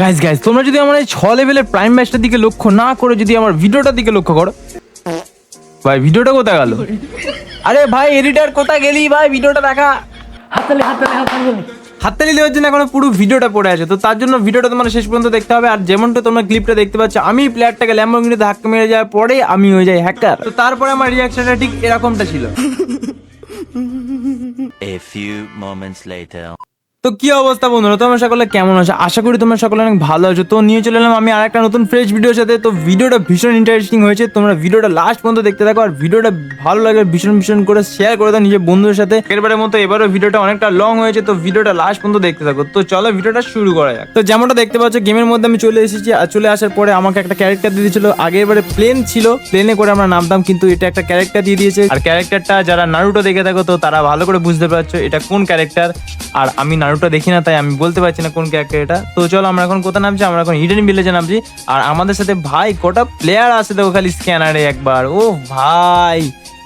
Guys guys তোমরা যদি আমার এই ছ লেভেলের প্রাইম ম্যাচটার দিকে লক্ষ্য না করে যদি আমার ভিডিওটার দিকে লক্ষ্য করো ভাই ভিডিওটা কোথায় গেল? আরে ভাই এডিটার কোথায় গেলি ভাই? ভিডিওটা দেখা। হাততালি হাততালি হাততালি। হাততালি দেওয়ার জন্য এখনও পুরো ভিডিওটা পড়ে আছে। তো তার জন্য ভিডিওটা তোমরা শেষ পর্যন্ত দেখতে হবে। আর যেমনটা তোমরা ক্লিপটা দেখতে পাচ্ছ আমি প্লেয়ারটাকে ল্যাম্বোগিনিতে ধাক্কা মেরে যাওয়ার পরে আমি হয়ে যাই হ্যাকার তো তারপরে আমার রিয়াকশনটা ঠিক এরকমটা ছিল। A few moments later. তো কি অবস্থা বন্ধুরা? তোমরা সকলে কেমন আছো? আশা করি তোমরা সকলে অনেক ভালো আছো। তো নিয়ে চলে এলাম আমি আরেকটা নতুন ফ্রেশ ভিডিওর সাথে। তো ভিডিওটা ভীষণ ইন্টারেস্টিং হয়েছে। তোমরা ভিডিওটা লাস্ট পর্যন্ত দেখতে থাকো আর ভিডিওটা ভালো লাগে ভীষণ ভীষণ করে শেয়ার করে দাও নিজের বন্ধুদের সাথে। এরবারের মতো এবারও ভিডিওটা অনেকটা লং হয়েছে। তো ভিডিওটা লাস্ট পর্যন্ত দেখতে থাকো। তো চলো ভিডিওটা শুরু করা যাক। তো যেমনটা দেখতে পাচ্ছ গেমের মধ্যে আমি চলে এসেছি আর চলে আসার পরে আমাকে একটা ক্যারেক্টার দিয়ে দিয়েছিল। আগের বারে প্লেন ছিল। প্লেনে করে আমরা নামতাম, কিন্তু এটা একটা ক্যারেক্টার দিয়ে দিয়েছে। আর ক্যারেক্টারটা যারা নারুটো দেখে থাকো, তো তারা ভালো করে বুঝতে পারছ এটা কোন ক্যারেক্টার আর আমি নারুটো দেখি না, তাই আমি বলতে পারছি না কোন ক্যারেক্টার এটা। তো চলো আমরা এখন কোথায় নামছি? আমরা এখন হিডেন ভিলেজে নামছি। আর আমাদের সাথে ভাই, কটা প্লেয়ার আছে দেখো খালি স্ক্যানারে একবার। ও ভাই,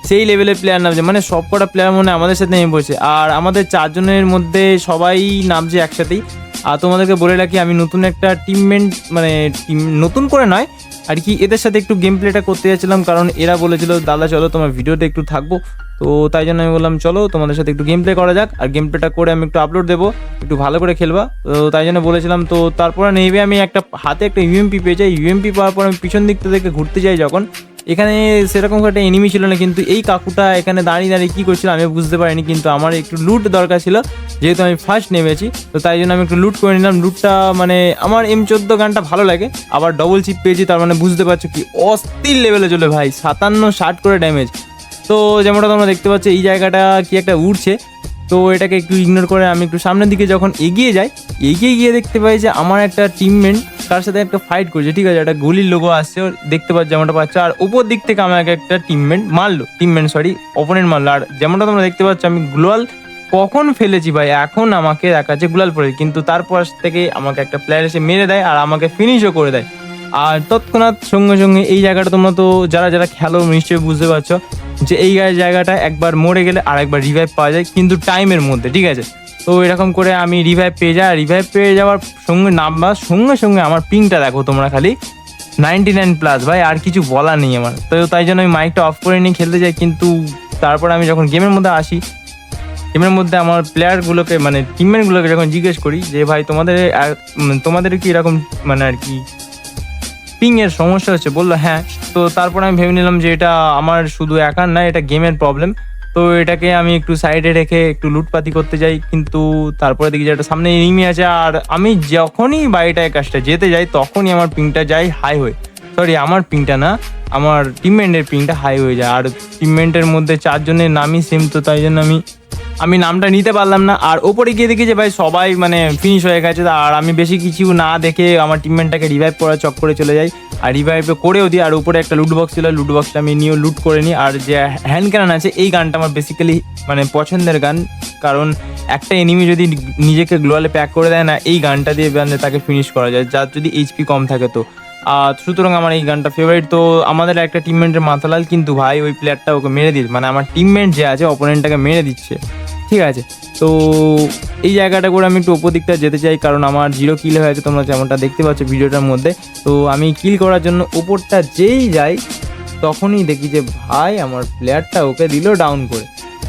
সেই লেভেলের প্লেয়ার নামছে। মানে সব কটা প্লেয়ার মনে আমাদের সাথে নেমে পড়ছে। আর আমাদের চারজনের মধ্যে সবাই নামছে একসাথেই। আর তোমাদেরকে বলে রাখি, আমি নতুন একটা টিমমেন্ট মানে টিম নতুন করে নয় আর কি, এদের সাথে একটু গেম প্লেটা করতে যাচ্ছিলাম, কারণ এরা বলেছিল, দাদা, চলো তোমার ভিডিওতে একটু থাকব। তো তাই জন্য আমি বললাম, চলো, তোমাদের সাথে একটু গেম প্লে করা যাক, আর গেম প্লেটা করে আমি একটু আপলোড দেবো, একটু ভালো করে খেলবা। তো তাই জন্য বলেছিলাম, তো তারপরে নেবে আমি একটা হাতে একটা ইউএমপি পেয়ে যাই। ইউএমপি পাওয়ার পর আমি পিছন দিক থেকে ঘুরতে যাই যখন। এখানে সেরকম একটা এনিমি ছিল না, কিন্তু এই কাকুটা এখানে দাঁড়িয়ে দাঁড়িয়ে কী করছিল আমি বুঝতে পারিনি, কিন্তু আমার একটু লুট দরকার ছিল, যেহেতু আমি ফার্স্ট নেমেছি, তো তাই জন্য আমি একটু লুট করে নিলাম। লুটটা মানে আমার এম চোদ্দ গানটা ভালো লাগে, আবার ডবল চিপ পেয়েছি, তার মানে বুঝতে পারছ কি অস্থির লেভেলে চলে ভাই, সাতান্ন ষাট করে ড্যামেজ তো যেমনটা তোমরা দেখতে পাচ্ছ, এই জায়গাটা কি একটা উঠছে তো এটাকে একটু ইগনোর করে আমি একটু সামনের দিকে যখন এগিয়ে যাই, এগিয়ে গিয়ে দেখতে পাই যে আমার একটা টিমমেট তার সাথে একটা ফাইট করছে, ঠিক আছে? একটা গুলির লোগো আসছে দেখতে পাচ্ছ যেমনটা পাচ্ছ। আর উপর দিক থেকে আমাকে একটা টিমমেট মারলো টিমমেন্ট সরি অপোনেন্ট মারলো। আর যেমনটা তোমরা দেখতে পাচ্ছ, আমি গ্লোয়াল কখন ফেলেছি ভাই? এখন আমাকে দেখাচ্ছে গুলাল পরে কিন্তু তারপর থেকে আমাকে একটা প্লেয়ার এসে মেরে দেয় আর আমাকে ফিনিশও করে দেয়। আর তৎক্ষণাৎ সঙ্গে সঙ্গে এই জায়গাটা তোমরা তো যারা যারা খেলো নিশ্চয়ই বুঝতে পারছ যে এই জায়গাটা একবার মরে গেলে আর একবার রিভাইভ পাওয়া যায়, কিন্তু টাইমের মধ্যে, ঠিক আছে? তো এরকম করে আমি রিভাইভ পেয়ে যাই। রিভাইভ পেয়ে যাওয়ার সঙ্গে নামবার সঙ্গে সঙ্গে আমার পিংটা দেখো তোমরা খালি। নাইনটি নাইন প্লাস ভাই, আর কিছু বলার নেই আমার। তো তাই জন্য আমি মাইকটা অফ করে নিয়ে খেলতে যাই। কিন্তু তারপর আমি যখন গেমের মধ্যে আসি গেমের মধ্যে আমার প্লেয়ারগুলোকে মানে টিমমেটগুলোকে যখন জিজ্ঞেস করি যে, ভাই, তোমাদের আর- তোমাদের কি এরকম মানে আর কি পিংয়ের সমস্যা হচ্ছে? বলল হ্যাঁ। তো তারপর আমি ভেবে নিলাম যে, এটা আমার শুধু একার না, এটা গেমের প্রবলেম তো এটাকে আমি একটু সাইডে রেখে একটু লুটপাতি করতে যাই, কিন্তু তারপরে দেখি যে একটা সামনে এনিমি আছে, আর আমি যখনই বাড়িটায় কাজটা যেতে যাই, তখনই আমার পিংটা যাই হাই হয়ে। সরি আমার পিংটা না, আমার টিমমেন্টের পিংটা হাই হয়ে যায়। আর টিমমেন্টের মধ্যে চারজনের নামই সেম তো তাই জন্য আমি আমি নামটা নিতে পারলাম না। আর ওপরে গিয়ে দেখি যে ভাই সবাই মানে ফিনিশ হয়ে গেছে, আর আমি বেশি কিছু না দেখে আমার টিমমেন্টটাকে রিভাইভ করার চক্করে চলে যাই। আর রিভাইভ করেও দিই। আর উপরে একটা লুট বক্স ছিল লুট বক্সটা আমি নিয়েও লুট করে নিই। আর যে হ্যান্ড ক্যানন আছে, এই গানটা আমার বেসিক্যালি মানে পছন্দের গান। কারণ একটা এনিমি যদি নিজেকে গ্লোয়ালে প্যাক করে দেয় না, এই গানটা দিয়ে মানে তাকে ফিনিশ করা যায়, যার যদি এইচপি কম থাকে তো। সুতরাং আমার এই গানটা ফেভারিট তো আমাদের একটা টিমমেন্টের মাথালাল কিন্তু ভাই, ওই প্লেয়ারটা ওকে মেরে দিচ্ছে মানে আমার টিমমেন্ট যে আছে অপোনেন্টটাকে মেরে দিচ্ছে। ঠিক আছে? তো এই জায়গাটা করে আমি একটু ওপর দিকটা যেতে চাই, কারণ আমার জিরো কিল হয়েছে, তোমরা যেমনটা দেখতে পাচ্ছ ভিডিওটার মধ্যে। তো আমি কিল করার জন্য ওপরটা যেই যাই, তখনই দেখি যে ভাই, আমার প্লেয়ারটা ওকে দিল ডাউন করে।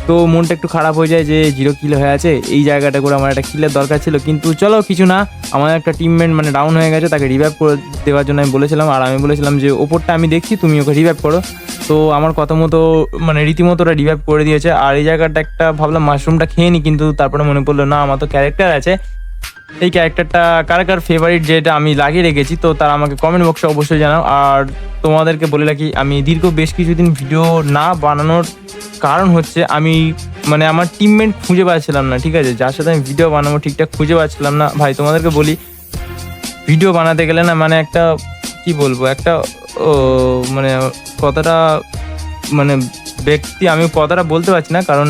তো মনটা একটু খারাপ হয়ে যায় যে জিরো কিল হয়ে আছে, এই জায়গাটা করে আমার একটা কিলের দরকার ছিল। কিন্তু চলো কিছু না, আমার একটা টিমমেন্ট মানে ডাউন হয়ে গেছে, তাকে রিভাইভ করে দেওয়ার জন্য আমি বলেছিলাম, আর আমি বলেছিলাম যে, ওপরটা আমি দেখছি, তুমি ওকে রিভাইভ করো। তো আমার কথা মতো মানে রীতিমতো ওরা রিভাইভ করে দিয়েছে। আর এই জায়গাটা একটা ভাবলাম মাশরুমটা খেয়ে নি, কিন্তু তারপরে মনে পড়ল, না, আমার তো ক্যারেক্টার আছে। এই ক্যারেক্টারটা কার কার ফেভারিট যেটা আমি লাগিয়ে রেখেছি, তো তারা আমাকে কমেন্ট বক্সে অবশ্যই জানাও। আর তোমাদেরকে বলে রাখি, আমি দীর্ঘ বেশ কিছুদিন ভিডিও না বানানোর কারণ হচ্ছে আমি মানে আমার টিমমেট খুঁজে পাচ্ছিলাম না, ঠিক আছে? যার সাথে আমি ভিডিও বানাবো ঠিকঠাক খুঁজে পাচ্ছিলাম না। ভাই, তোমাদেরকে বলি ভিডিও বানাতে গেলে না মানে একটা, কি বলব, একটা মানে কতটা মানে ব্যক্তি, আমি কথাটা বলতে পারছি না, কারণ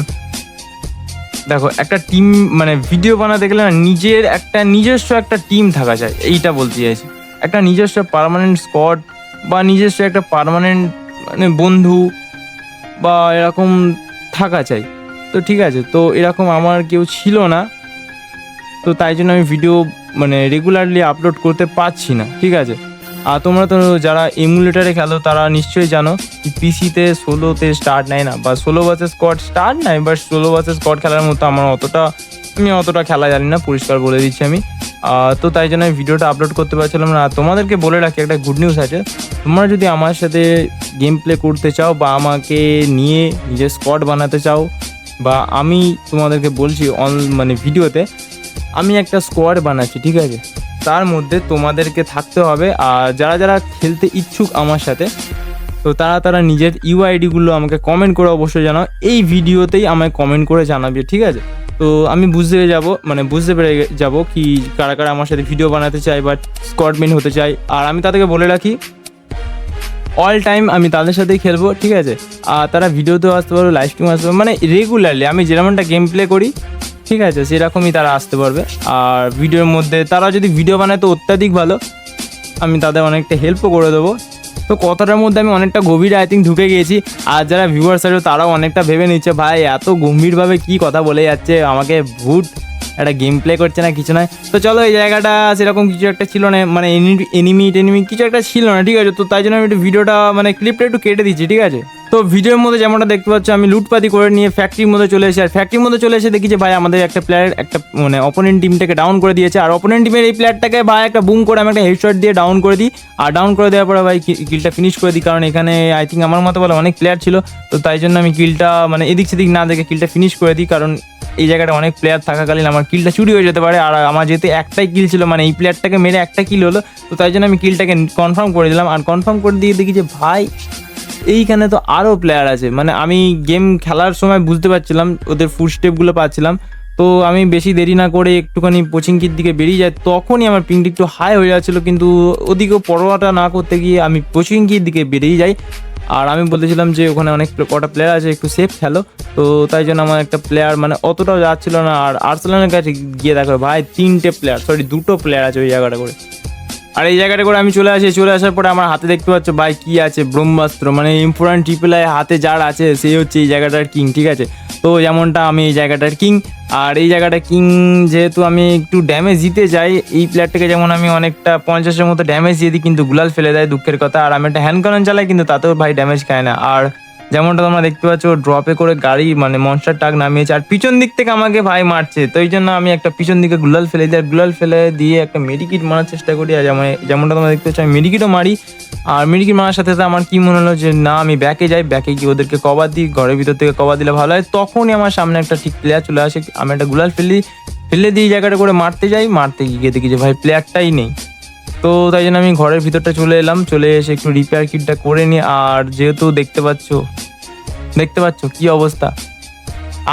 দেখো, একটা টিম মানে ভিডিও বানাতে গেলে না, নিজের একটা, নিজস্ব একটা টিম থাকা চাই, এইটা বলতে চাইছি। একটা নিজস্ব পার্মানেন্ট স্কট বা নিজস্ব একটা পার্মানেন্ট মানে বন্ধু বা এরকম থাকা চাই। তো ঠিক আছে, তো এরকম আমার কেউ ছিল না, তো তাই জন্য আমি ভিডিও মানে রেগুলারলি আপলোড করতে পারছি না, ঠিক আছে? আর তোমরা তো যারা এমুলেটারে খেলো, তারা নিশ্চয়ই জানো পিসিতে ষোলোতে স্টার্ট নেয় না, বা ষোলো বাসে স্কোয়াড স্টার্ট নেয় বা ষোলো বাসে স্কোয়াড খেলার মতো আমার অতটা, আমি অতটা খেলা জানি না, পরিষ্কার বলে দিচ্ছি আমি। তো তাই জন্য আমি ভিডিওটা আপলোড করতে পারছিলাম না। তোমাদেরকে বলে রাখি, একটা গুড নিউজ আছে। তোমরা যদি আমার সাথে গেম প্লে করতে চাও, বা আমাকে নিয়ে নিজের স্কোয়াড বানাতে চাও, বা আমি তোমাদেরকে বলছি, অন মানে ভিডিওতে, আমি একটা স্কোয়াড বানাচ্ছি, ঠিক আছে? তার মধ্যে তোমাদেরকে থাকতে হবে। আর যারা যারা খেলতে ইচ্ছুক আমার সাথে, তো তারা তারা নিজের ইউআইডিগুলো আমাকে কমেন্ট করে অবশ্যই জানাও। এই ভিডিওতেই আমায় কমেন্ট করে জানাবে, ঠিক আছে? তো আমি বুঝতে যাব মানে বুঝতে পেরে যাব কি কারা কারা আমার সাথে ভিডিও বানাতে চায় বা স্কোয়াডমেন হতে চায়। আর আমি তাদেরকে বলে রাখি অল টাইম আমি তাদের সাথেই খেলব, ঠিক আছে? আর তারা ভিডিওতেও আসতে পারবে লাইভ স্ট্রিম আসতে পারবে। মানে রেগুলারলি আমি যেরকমটা গেম প্লে করি ঠিক আছে, সেরকমই তারা আসতে পারবে। আর ভিডিওর মধ্যে তারা যদি ভিডিও বানায় তো অত্যাধিক ভালো। আমি তাদের অনেকটা হেল্পও করে দেবো। তো কথাটার মধ্যে আমি অনেকটা গভীরে আই থিঙ্ক ঢুকে গিয়েছি। আর যারা ভিউয়ার্স আছে, তারাও অনেকটা ভেবে নিচ্ছে ভাই, এত গম্ভীরভাবে কি কথা বলে যাচ্ছে? আমাকে ভূত একটা গেম প্লে করছে না, কিছু নয়। তো চলো, এই জায়গাটা সেরকম কিছু একটা ছিল না মানে এনিমি টেনিমি কিছু একটা ছিল না, ঠিক আছে? তো তাই জন্য আমি একটু ভিডিওটা মানে ক্লিপটা একটু কেটে দিচ্ছি, ঠিক আছে? তো ভিডিওর মধ্যে যেমনটা দেখতে পাচ্ছ, আমি লুটপাতি করে নিয়ে ফ্যাক্টরির মধ্যে চলে এসেছি আর ফ্যাক্টরির মধ্যে চলে এসে দেখি যে ভাই আমাদের একটা প্লেয়ার একটা মানে অপোনেন্ট টিমটাকে ডাউন করে দিয়েছে। আর অপোনেন্ট টিমের এই প্লেয়ারটাকে ভাই একটা বুম করে আমি একটা হেডশট দিয়ে ডাউন করে দিই। আর ডাউন করে দেওয়ার পরে ভাই কিলটা ফিনিশ করে দিই। কারণ এখানে আই থিঙ্ক আমার মতো বলে অনেক প্লেয়ার ছিল। তো তাই জন্য আমি কিলটা মানে এদিক সেদিক না দেখে কিলটা ফিনিশ করে দিই। কারণ এই জায়গাটা অনেক প্লেয়ার থাকাকালীন আমার কিলটা চুরি হয়ে যেতে পারে। আর আমার যেহেতু একটাই কিল ছিল মানে এই প্লেয়ারটাকে মেরে একটা কিল হলো। তো তাই জন্য আমি কিলটাকে কনফার্ম করে দিলাম। আর কনফার্ম করে দিয়ে দেখি যে ভাই এইখানে তো আরও প্লেয়ার আছে। মানে আমি গেম খেলার সময় বুঝতে পারছিলাম, ওদের ফুড স্টেপগুলো পাচ্ছিলাম। তো আমি বেশি দেরি না করে একটুখানি পোচিংকির দিকে বেরিয়ে যাই, তখনই আমার পিংটি একটু হাই হয়ে যাচ্ছিল। কিন্তু ওদিকেও পরোয়াটা না করতে গিয়ে আমি পোচিংকির দিকে বেরিয়ে যাই। আর আমি বলেছিলাম যে ওখানে অনেক কটা প্লেয়ার আছে, একটু সেফ খেলো। তো তাই জন্য আমার একটা প্লেয়ার মানে অতটাও যাচ্ছিল না। আর আর্সেলানের কাছে গিয়ে দেখো ভাই, তিনটে প্লেয়ার সরি দুটো প্লেয়ার আছে ওই জায়গাটা করে। আর এই জায়গাটা করে আমি চলে আসি, চলে আসার পরে আমার হাতে দেখতে পাচ্ছ, ভাই কি আছে, ব্রহ্মাস্ত্র মানে ইম্পর্টেন্ট ট্রিপল আই হাতে যার আছে সেই হচ্ছে এই জায়গাটার কিং ঠিক আছে? তো যেমনটা আমি এই জায়গাটার কিং আর এই জায়গাটা কিং যেহেতু আমি একটু ড্যামেজ দিতে চাই এই প্লেয়ারটাকে যেমন আমি অনেকটা পঞ্চাশের মতো ড্যামেজ দিয়ে দিই, কিন্তু গুলাল ফেলে দেয় দুঃখের কথা, আর আমি একটা হ্যান্ড কানন চালাই, কিন্তু তাতেও ভাই ড্যামেজ খায় না। আর যেমনটা তোমরা দেখতে পাচ্ছ ড্রপে করে গাড়ি মানে মনস্টার টাক নামিয়েছে। আর পিছন দিক থেকে আমাকে ভাই মারছে। তো এই জন্য আমি একটা পিছন দিকে গুলাল ফেলে দিই। আর গুলাল ফেলে দিয়ে একটা মেডিকিট মারার চেষ্টা করি। আর যেমন যেমনটা তোমরা দেখতে পাচ্ছ, আমি মেডিকিটও মারি। আর মেডিকিট মারার সাথে সাথে আমার কি মনে হলো যে, না, আমি ব্যাকে যাই। ব্যাকে গিয়ে ওদেরকে কভার দিই। ঘরের ভিতর থেকে কভার দিলে ভালো হয়। তখনই আমার সামনে একটা ঠিক প্লেয়ার চলে আসে। আমি একটা গুলাল ফেলি ফেলে দিয়ে জায়গাটা করে মারতে যাই। মারতে গিয়ে দেখি যে ভাই প্লেয়ারটাই নেই। তো তাই জন্য আমি ঘরের ভিতরটা চলে এলাম। চলে এসে একটু রিপেয়ার কিটটা করে নিই আর যেহেতু দেখতে পাচ্ছ দেখতে পাচ্ছ কি অবস্থা?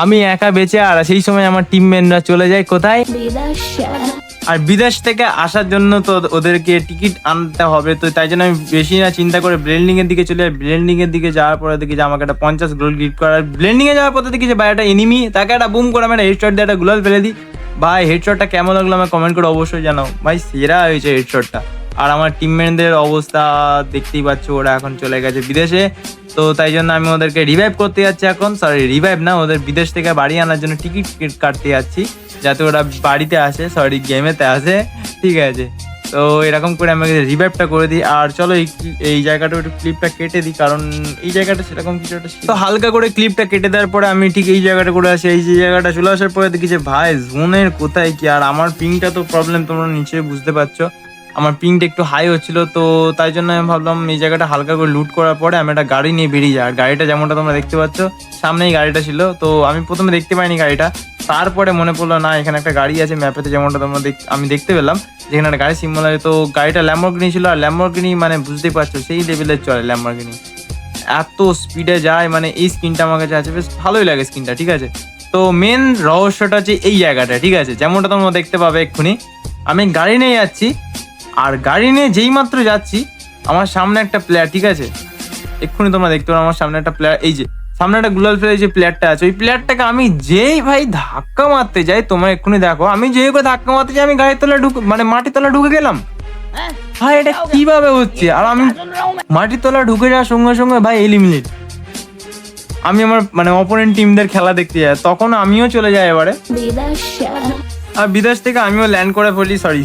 আমি একা বেঁচে, আর সেই সময় আমার টিম মেনরা চলে যায়, কোথায়? আর বিদেশ থেকে আসার জন্য তো ওদেরকে টিকিট আনতে হবে, তো তাই জন্য আমি বেশি না চিন্তা করে ব্লেন্ডিং এর দিকে চলে ব্লেন্ডিং এর দিকে যাওয়ার পরে দেখি যে আমাকে একটা পঞ্চাশ গোল গিফট করার ব্লেন্ডিং এ যাওয়ার পরে দেখি যে ভাই, একটা এনিমি তাকে একটা বুম করে আমি একটা হেডশট দিয়ে একটা গুলাল ফেলে দিই। ভাই হেডশটটা কেমন লাগল আমাকে কমেন্ট করে অবশ্যই জানাও। ভাই, সেরা হয়েছে হেডশটটা আর আমার টিমমেটদের অবস্থা দেখতেই পাচ্ছ, ওরা এখন চলে গেছে বিদেশে। তো তাই জন্য আমি ওদেরকে রিভাইভ করতে যাচ্ছি এখন। সরি রিভাইভ না, ওদের বিদেশ থেকে বাড়ি আনার জন্য টিকিট কাটতে যাচ্ছি। যাতে ওরা বাড়িতে আসে সরি গেমেতে আসে। ঠিক আছে। তো এরকম করে আমি রিভাইভটা করে দিই। আর চলো এই এই জায়গাটা একটু ক্লিপটা কেটে দিই, কারণ এই জায়গাটা সেরকম কিছু একটা তো হালকা করে ক্লিপটা কেটে দেওয়ার পরে আমি ঠিক এই জায়গাটা করে আসি, এই যে জায়গাটা চলে আসার পরে দেখি যে, ভাই জোনের কোথায় কি? আর আমার পিংটা তো প্রবলেম তোমরা নিচে বুঝতে পারছ। আমার পিংটা একটু হাই হচ্ছিল, তো তাই জন্য আমি ভাবলাম এই জায়গাটা হালকা করে লুট করার পরে আমি একটা গাড়ি নিয়ে বেরিয়ে যাই। আর গাড়িটা যেমনটা তোমরা দেখতে পাচ্ছ, সামনেই গাড়িটা ছিল। তো আমি প্রথমে দেখতে পাইনি গাড়িটা। তারপরে মনে পড়ল, না, এখানে একটা গাড়ি আছে ম্যাপেতে যেমনটা তোমরা আমি দেখতে পেলাম, যেখানে একটা গাড়ি সিম্বল আছে। তো গাড়িটা ল্যাম্বরগিনি ছিল, আর ল্যাম্বরগিনি মানে বুঝতেই পারছ, সেই লেভেলের চলে ল্যাম্বরগিনি এত স্পিডে যায় মানে এই স্কিনটা আমার কাছে আছে, বেশ ভালোই লাগে স্কিনটা ঠিক আছে? তো মেন রহস্যটা হচ্ছে এই জায়গাটা, ঠিক আছে? যেমনটা তোমরা দেখতে পাবে এক্ষুনি। আমি গাড়ি নিয়ে যাচ্ছি আর গাড়ি নিয়ে যেই মাত্র যাচ্ছি আমার সামনে একটা প্লেয়ার ঠিক আছে? এক্ষুনি তোমরা দেখতে পারো আমার সামনে একটা প্লেয়ার এই যে সামনে একটা গুলাল ফেলে যে প্লেয়ারটা আছে ওই প্লেয়ারটাকে আমি যেই ভাই ধাক্কা মারতে যাই তোমরা এক্ষুনি দেখো আমি যেই করে ধাক্কা মারতে যাই আমি গাড়ির তলা ঢুকে মানে মাটির তলা ঢুকে গেলাম। ভাই এটা কীভাবে হচ্ছে? আর আমি মাটির তলা ঢুকে যাওয়ার সঙ্গে সঙ্গে ভাই এলিমিনেট আমি আমার মানে অপোনেন্ট টিমদের খেলা দেখতে যাই তখন আমিও চলে যাই এবারে। আর বিদেশ থেকে আমিও ল্যান্ড করে পড়ি সরি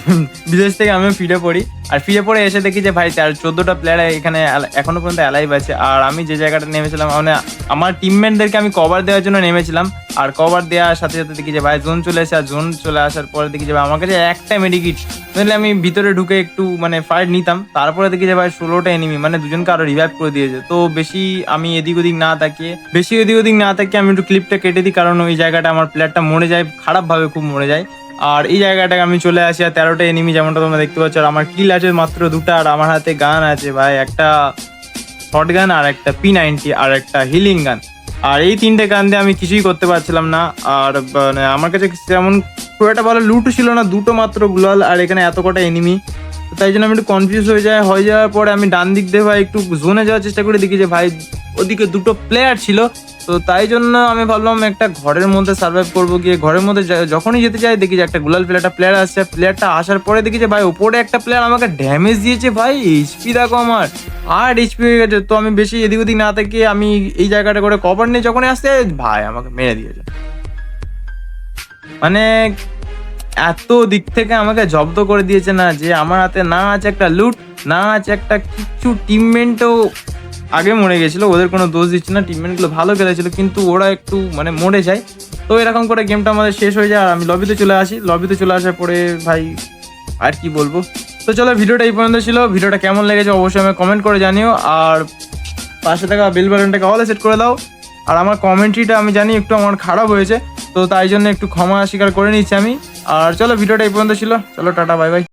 বিদেশ থেকে আমিও ফিরে পড়ি। আর ফিরে পড়ে এসে দেখি যে ভাই, তেরো চোদ্দটা প্লেয়ার এখানে এখনও পর্যন্ত অ্যালাইভ আছে। আর আমি যে জায়গাটা নেমেছিলাম মানে আমার টিমমেটদেরকে আমি কভার দেওয়ার জন্য নেমেছিলাম। আর কভার দেওয়ার সাথে সাথে দেখি যে ভাই জোন চলে এসে আর জোন চলে আসার পরে দেখি যে ভাই, আমার কাছে একটা মেডিকিট তাহলে আমি ভিতরে ঢুকে একটু মানে ফাইট নিতাম। তারপরে দেখি যে ভাই, ষোলোটা এনিমি মানে দুজনকে আরও রিভাইভ করে দিয়েছে। তো বেশি আমি এদিক ওদিক না তাকিয়ে, বেশি এদিক ওদিক না তাকিয়ে আমি একটু ক্লিপটা কেটে দিই, কারণ ওই জায়গাটা আমার প্লেয়ারটা মরে যায়, খারাপভাবে খুব মরে যায়। আর এই জায়গাটাকে আমি চলে আসি, আর তেরোটা এনিমি যেমনটা তোমরা দেখতে পাচ্ছ, আর আমার কিল আছে মাত্র দুটো, আর আমার হাতে গান আছে ভাই, একটা শর্ট গান আর একটা পি নাইনটি আর একটা হিলিং গান আর এই তিনটে গান দিয়ে আমি কিছুই করতে পারছিলাম না, আর মানে আমার কাছে যেমন খুব একটা ভালো লুটও ছিল না, দুটো মাত্র গুলাল আর এখানে এত কটা এনিমি তাই জন্য আমি একটু কনফিউজ হয়ে যায় হয়ে যাওয়ার পরে আমি ডান দিক দিয়ে ভাই একটু জোনে যাওয়ার চেষ্টা করে, দেখি যে ভাই ওদিকে দুটো প্লেয়ার ছিল। তো তাই জন্য আমি ভাবলাম একটা ঘরের মধ্যে সার্ভাইভ করব গিয়ে। ঘরের মধ্যে যখনই যেতে চাই দেখি যে একটা গুলাল প্লেয়ারটা প্লেয়ার আসছে। প্লেয়ারটা আসার পরে দেখি যে ভাই ওপরে একটা প্লেয়ার আমাকে ড্যামেজ দিয়েছে ভাই। এইচপি দেখো আমার। আর এইচপি হয়ে গেছে। তো আমি বেশি এদিক ওদিক না থেকে আমি এই জায়গাটা করে কভার নিয়ে যখনই আসছে, ভাই আমাকে মেরে দিয়েছে। মানে এত দিক থেকে আমাকে জব্দ করে দিয়েছে না যে আমার হাতে না আছে একটা লুট না আছে একটা কিছু টিমমেন্টও আগে মরে গেছিল, ওদের কোনো দোষ দিচ্ছে না। টিমমেন্টগুলো ভালো খেলেছিল, কিন্তু ওরা একটু মানে মরে যায়। তো এরকম করে গেমটা আমাদের শেষ হয়ে যায়, আর আমি লবিতে চলে আসি। লবিতে চলে আসার পরে, ভাই, আর কি বলব? তো চলো, ভিডিওটা এই পর্যন্ত ছিল। ভিডিওটা কেমন লেগেছে অবশ্যই আমাকে কমেন্ট করে জানিও। আর পাশে থাকা বেল বাটনটাকে অলে সেট করে দাও। আর আমার কমেন্ট্রিটা আমি জানি একটু আমার খারাপ হয়েছে, তো তাই জন্য একটু ক্ষমা স্বীকার করে নিচ্ছি আমি। আর চলো ভিডিওটা এই পর্যন্ত ছিল। চলো টাটা বাই বাই।